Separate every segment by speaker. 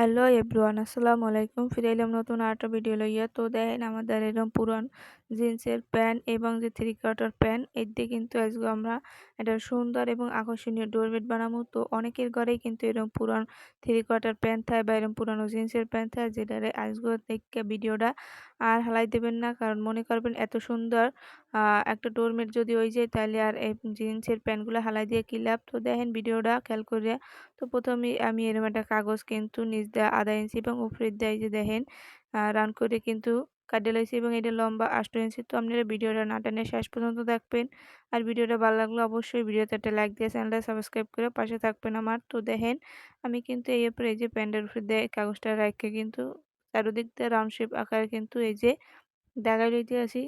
Speaker 1: Hello everyone, আসসালামু আলাইকুম। ফিরে এলাম নতুন আরেকটা ভিডিও লইয়া তো দেখেন আমাদের এরকম পুরান জিন্সের প্যান্ট এবং যে থ্রি কোয়ার্টার প্যান্ট এর দিয়ে কিন্তু আজকে আমরা একটা সুন্দর এবং আকর্ষণীয় ডোরমেট বানাবো। তো অনেকের ঘরেই কিন্তু এরকম পুরান থ্রি কোয়ার্টার প্যান্ট থাকে বা এরকম পুরানো জিন্সের প্যান্ট থাকে যেটা আজকে দেখে ভিডিওটা আর হালাই দেবেন না। কারণ মনে করবেন এত সুন্দর একটা ডোরমেট যদি হয়ে যায় তাহলে আর এই জিন্সের প্যান্টগুলো হালাই দিয়ে কি লাভ? তো দেখেন ভিডিওটা, খেয়াল করে তো প্রথমে আমি এরকম একটা কাগজ কিন্তু নিচ দেয় আধা ইঞ্চি এবং উপরের দিয়ে যে দেখেন রান করে কিন্তু কাটে লাইছি এবং এটা লম্বা আষ্ট ইঞ্চি। তো আপনারা ভিডিওটা না টানে শেষ পর্যন্ত দেখবেন। আর ভিডিওটা ভালো লাগলে অবশ্যই ভিডিওতে একটা লাইক দিয়ে চ্যানেলটা সাবস্ক্রাইব করে পাশে থাকবেন আমার। তো দেখেন, আমি কিন্তু এই উপরে এই যে প্যান্টের উপরে দিয়ে কাগজটা রাখে কিন্তু চারোদিক দিয়ে রাউন্ড শেপ আকারে কিন্তু এই যে দাগাই লইতে আসি।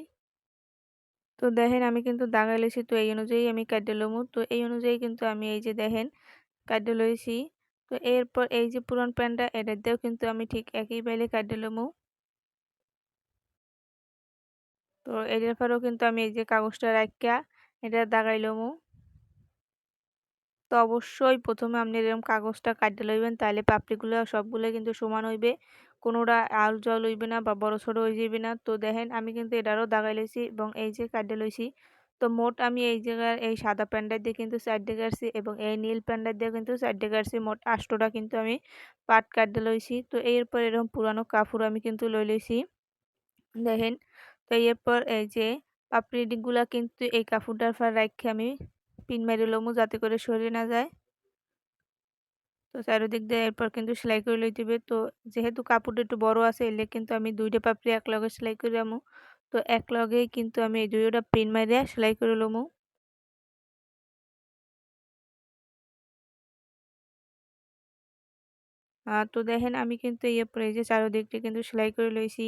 Speaker 1: তো দেখেন আমি কিন্তু দাগাই লইছি তো এই অনুযায়ী আমি কাটে লমু। তো এই অনুযায়ী কিন্তু আমি এই যে দেখেন কাটে লইছি। তো এরপর এই যে পুরন প্যান্টটা এটা দিয়েও কিন্তু আমি ঠিক একই বাইলে কাটে লমু। তো এটার পরেও কিন্তু আমি এই যে কাগজটা রাখিয়া এটা দাগাই লমু। তো অবশ্যই প্রথমে আপনি এরকম কাগজটা কাটতে লইবেন তাহলে পাপড়িগুলো সবগুলো কিন্তু সমান হইবে। কোনোটা আল জল হইবে না বা বড় সড়ো হয়ে যাবে না। তো দেখেন, আমি কিন্তু এটারও দাগাই লইছি এবং এই যে কাটতে লইছি, তো মোট আমি এই জায়গার এই সাদা প্যান্ডার দিয়ে কিন্তু সাইডে কাটছি এবং এই নীল প্যান্ডার দিয়ে কিন্তু সাইডে কাটছি। মোট আষ্টটা কিন্তু আমি পাট কাটতে লইছি। তো এরপর এরকম পুরানো কাপড় আমি কিন্তু লই লইছি। দেখেন, তো এরপর এই যে পাপড়িগুলা কিন্তু এই কাপড়টার পর রাখে আমি পিন মেরে লমু যাতে করে সরে না যায়। তো চারিদিক দিয়ে এরপর কিন্তু সেলাই করে লই দিবে। তো যেহেতু কাপড়টা একটু বড় আছে, এলে কিন্তু আমি দুইটা পাপড়ি এক লগে সেলাই করে আমু। তো এক লগেই কিন্তু আমি এই দুইটা পিন মারিয়া সেলাই করে লমু। তো দেখেন আমি কিন্তু এই পরে যে চারোদিকটা কিন্তু সেলাই করে লইছি।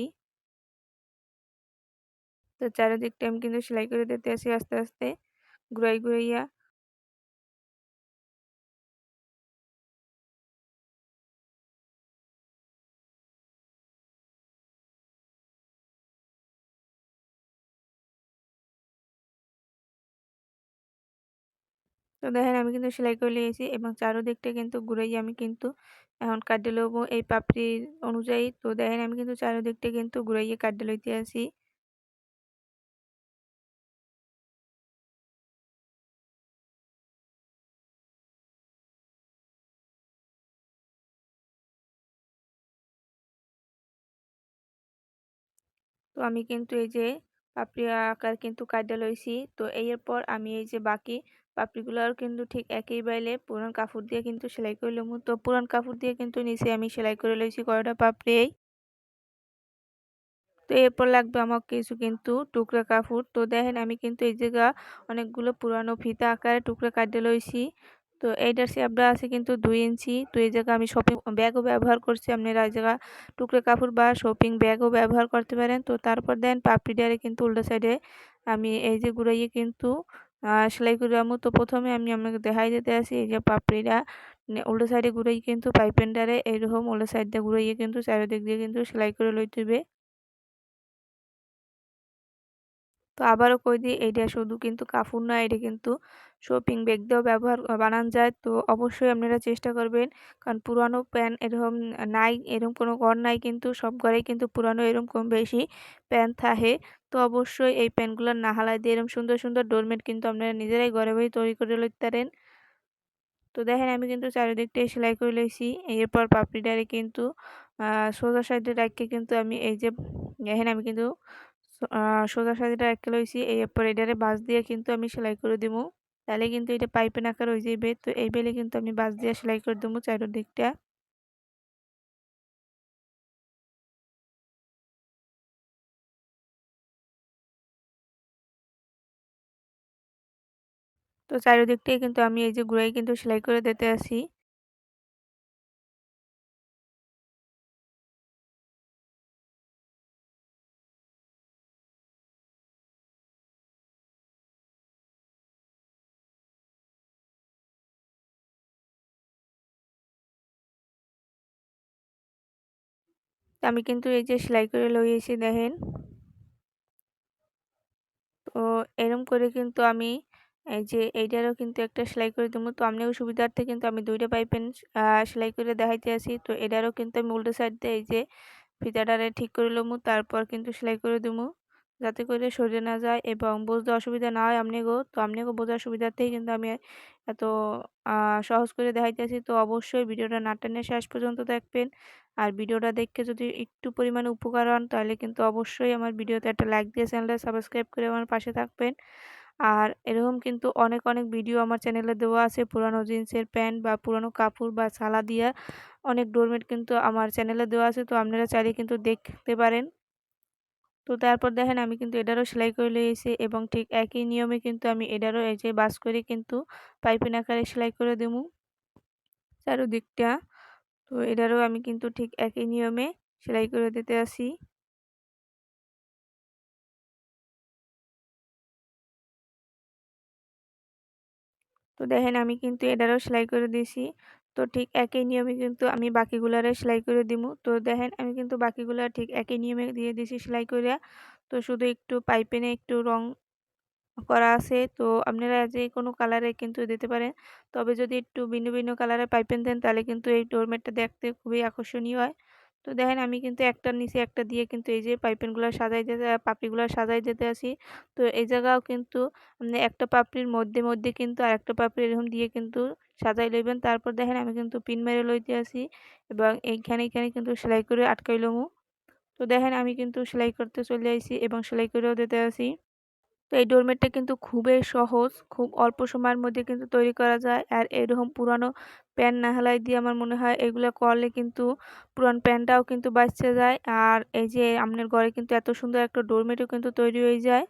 Speaker 1: তো চারিদিকটা আমি কিন্তু সেলাই করে দিতে আসি আস্তে আস্তে, ঘুরাই, ঘুরাইয়া। তো দেখেন আমি কিন্তু সেলাই করে নিয়েছি এবং চারোদিকটা কিন্তু ঘুরেই আমি কিন্তু এখন কাটে লবো এই পাপড়ির অনুযায়ী। তো দেখেন আমি কিন্তু চারোদিকটা কিন্তু ঘুরাইয়ে কাটে লইতে আসি তো আমি কিন্তু এই যে পাপড়ি আকার কিন্তু কাটে লইছি। তো এরপর আমি এই যে বাকি পাপড়িগুলোর কিন্তু ঠিক একই বাইলে পুরান কাপড় দিয়ে কিন্তু সেলাই করে লমু তো পুরান কাপড় দিয়ে কিন্তু নিচে আমি সেলাই করে লইছি কয়টা পাপড়ি তো এরপর লাগবে আমার কিছু কিন্তু টুকরা কাপড়। তো দেখেন আমি কিন্তু এই জায়গা অনেকগুলো পুরানো ফিতা আকারে টুকরা কাটে লইছি। তো এইটার শেপটা আছে কিন্তু দুই ইঞ্চি। তো এই জায়গা আমি শপিং ব্যাগও ব্যবহার করছি। আপনারা এই জায়গা টুকরে কাপড় বা শপিং ব্যাগও ব্যবহার করতে পারেন। তো তারপর দেন পাপড়িটারে কিন্তু উল্টো সাইডে আমি এই যে ঘুরাইয়ে কিন্তু সেলাই করে আমু তো প্রথমে আমি আপনাকে দেখাই দিতে আসি। এই যে পাপড়িটা উল্টো সাইডে ঘুরাই কিন্তু পাইপেন্ডারে এইরকম উল্টো সাইড দিয়ে ঘুরাইয়ে কিন্তু চারিদিক দিয়ে কিন্তু সেলাই করে লইতে হবে। তো আবারও কই দিই, এইটা শুধু কিন্তু কাপড় না এটা কিন্তু শপিং ব্যাগ দিয়েও ব্যবহার বানান যায়। তো অবশ্যই আপনারা চেষ্টা করবেন, কারণ পুরানো প্যান্ট এরকম নাই, এরকম কোনো ঘর নাই কিন্তু সব ঘরেই কিন্তু পুরানো এরকম কম বেশি প্যান থাকে। তো অবশ্যই এই প্যান্টগুলো না হালাই দিয়ে এরকম সুন্দর সুন্দর ডোরমেট কিন্তু আপনারা নিজেরাই ঘরে বই তৈরি করে লইতে পারেন। তো দেখেন আমি কিন্তু চারিদিকটাই সেলাই করে লইছি, এরপর পাপড়িটারে কিন্তু সোজা সাইডে রাখকে কিন্তু আমি এই যে দেখেন আমি কিন্তু সোজা সাজিটা এক লইছি এরপর এটারে বাঁশ দিয়ে কিন্তু আমি সেলাই করে দিব তাহলে কিন্তু এটা পাইপের আকার হয়ে যাবে তো এই বেলে কিন্তু আমি বাঁশ দিয়ে সেলাই করে দেবো চারিদিকটা। তো চারিদিকটাই কিন্তু আমি এই যে ঘুরাই কিন্তু সেলাই করে দিতে আসি আমি কিন্তু এই যে সেলাই করে লইয়েছি দেখেন। তো এরম করে কিন্তু আমি এই যে এইটারও কিন্তু একটা সেলাই করে দেবো। তো আপনিও সুবিধার্থে কিন্তু আমি দুইটা পাইপেন সেলাই করে দেখাইতে আসি। তো এটারও কিন্তু আমি উল্টো সাইড দিয়ে এই যে ফিতাটারে ঠিক করে লমু, তারপর কিন্তু সেলাই করে দেবো। যাতে করে সরে না যায় এবং বুঝতে অসুবিধা না হয় আপনি গো তো গো বোঝার সুবিধার্থেই কিন্তু আমি এত সহজ করে দেখাইতেছি। তো অবশ্যই ভিডিওটা না টেনে শেষ পর্যন্ত দেখবেন। আর ভিডিওটা দেখে যদি একটু পরিমাণে উপকার হন, তাহলে কিন্তু অবশ্যই আমার ভিডিওতে একটা লাইক দিয়ে চ্যানেলটা সাবস্ক্রাইব করে আমার পাশে থাকবেন। আর এরকম কিন্তু অনেক অনেক ভিডিও আমার চ্যানেলে দেওয়া আছে। পুরানো জিন্সের প্যান্ট বা পুরানো কাপড় বা ছালা দিয়া অনেক ডোরমেট কিন্তু আমার চ্যানেলে দেওয়া আছে। তো আপনারা চাইলে কিন্তু দেখতে পারেন। তো তারপর দেখেন আমি কিন্তু এটারও সেলাই করে লিয়েছি এবং ঠিক একই নিয়মে কিন্তু আমি এটারও এই যে বাস করে কিন্তু পাইপিন আকারে সেলাই করে দেবো চারোদিকটা। তো এটারও আমি কিন্তু ঠিক একই নিয়মে সেলাই করে দিতে আসি তো দেখেন আমি কিন্তু এটারও সেলাই করে দিয়েছি। তো ঠিক একই নিয়মে কিন্তু আমি বাকিগুলারে সেলাই করে দিব তো দেখেন আমি কিন্তু বাকিগুলা ঠিক একই নিয়মে দিয়ে দিছি সেলাই করে তো শুধু একটু পাইপেনে একটু রং করা আছে। তো আপনারা যে কোনো কালারে কিন্তু দিতে পারেন। তবে যদি একটু ভিন্ন ভিন্ন কালারে পাইপেন দেন তাহলে কিন্তু এই ডোরমেটটা দেখতে খুবই আকর্ষণীয় হয়। তো দেখেন আমি কিন্তু একটার নিচে একটা দিয়ে কিন্তু এই যে পাইপেনগুলো সাজাই যেতে পাপড়িগুলো সাজাই যেতে আসি। তো এই জায়গাও কিন্তু একটা পাপড়ির মধ্যে মধ্যে কিন্তু আর একটা পাপড়ি এরকম দিয়ে কিন্তু সাজাই লইবেন। তারপর দেখেন আমি কিন্তু পিন মেরে লইতে আসি এবং এইখানে এইখানে কিন্তু সেলাই করে আটকাই লমু। তো দেখেন আমি কিন্তু সেলাই করতে চলে আসি এবং সেলাই করেও দিতে আসি। তো এই ডোরমেটটা কিন্তু খুবই সহজ, খুব অল্প সময়ের মধ্যে কিন্তু তৈরি করা যায়। আর এরকম পুরানো প্যান না হেলাই দিয়ে আমার মনে হয় এগুলো করলে কিন্তু পুরান প্যানটাও কিন্তু বাঁচতে যায়। আর এই যে আপনার ঘরে কিন্তু এত সুন্দর একটা ডোরমেটও কিন্তু তৈরি হয়ে যায়।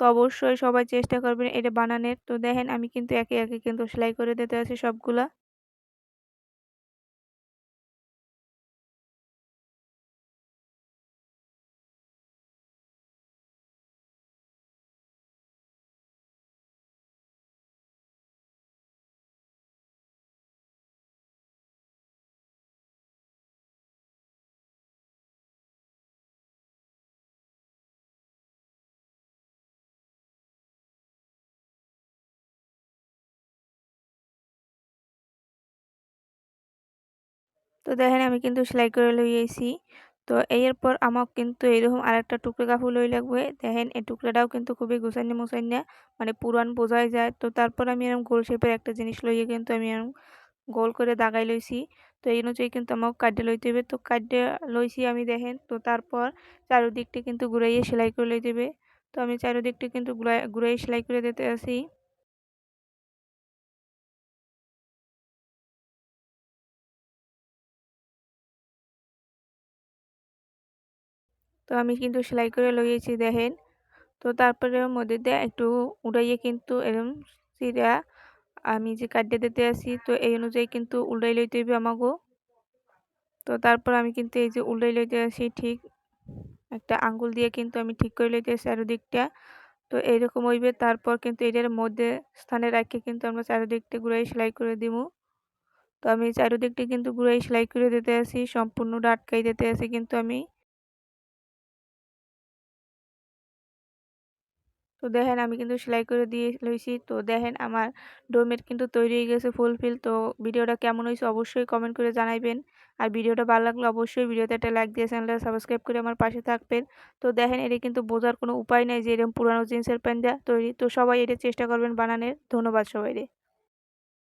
Speaker 1: তো অবশ্যই সবাই চেষ্টা করবেন এটা বানানোর। তো দেখেন আমি কিন্তু একে একে কিন্তু সেলাই করে দিতে আছি সবগুলা। তো দেখেন আমি কিন্তু সেলাই করে লই আইছি। তো এরপর আমার কিন্তু এরকম আরেকটা টুকরো কাপড় লই লাগবে। দেখেন এই টুকরাটাও কিন্তু খুবই গুছাইনে মুছাইনে মানে পুরান বোঝাই যায়। তো তারপর আমি এরকম গোল শেপের একটা জিনিস লইয়ে কিন্তু আমি এরকম গোল করে দাগাই লইছি। তো এই অনুযায়ী কিন্তু আমাকে কাটে লইতে হবে। তো কাটে লইছি আমি দেখেন, তো তারপর চারোদিকটা কিন্তু ঘুরাইয়ে সেলাই করে লইতে হবে। তো আমি চারোদিকটা কিন্তু ঘুরাই ঘুরাই সেলাই করে দিতে আসি তো আমি কিন্তু সেলাই করে লইয়েছি দেখেন। তো তারপরে মধ্যে দিয়ে একটু উড়াইয়ে কিন্তু এরকম সিরা আমি যে কাটতে দিতে আসি, তো এই অনুযায়ী কিন্তু উল্টাই লইতে হবে আমাকেও তো তারপর আমি কিন্তু এই যে উল্টাই লইতে আসি, ঠিক একটা আঙ্গুল দিয়ে কিন্তু আমি ঠিক করে লইতে আসি চারোদিকটা। তো এইরকম হইবে, তারপর কিন্তু এটার মধ্যে স্থানে রাখে কিন্তু আমরা চারোদিকটা ঘুরাই সেলাই করে দিব তো আমি চারোদিকটা কিন্তু ঘুরাই সেলাই করে দিতে আসি, সম্পূর্ণটা আটকাই দিতে আসি কিন্তু আমি। তো দেখেন আমি কিন্তু সেলাই করে দিয়ে লইছি। তো দেখেন আমার ডোরমেট কিন্তু তৈরি হয়ে গেছে ফুলফিল তো ভিডিওটা কেমন হয়েছে অবশ্যই কমেন্ট করে জানাইবেন। আর ভিডিওটা ভালো লাগলে অবশ্যই ভিডিওতে একটা লাইক দিয়ে চ্যানেলটা সাবস্ক্রাইব করে আমার পাশে থাকবেন। তো দেখেন এটা কিন্তু বোঝার কোনো উপায় নেই যে এরকম পুরানো জিন্সের প্যান্ট তৈরি। তো সবাই এটা চেষ্টা করবেন বানানোর। ধন্যবাদ সবাই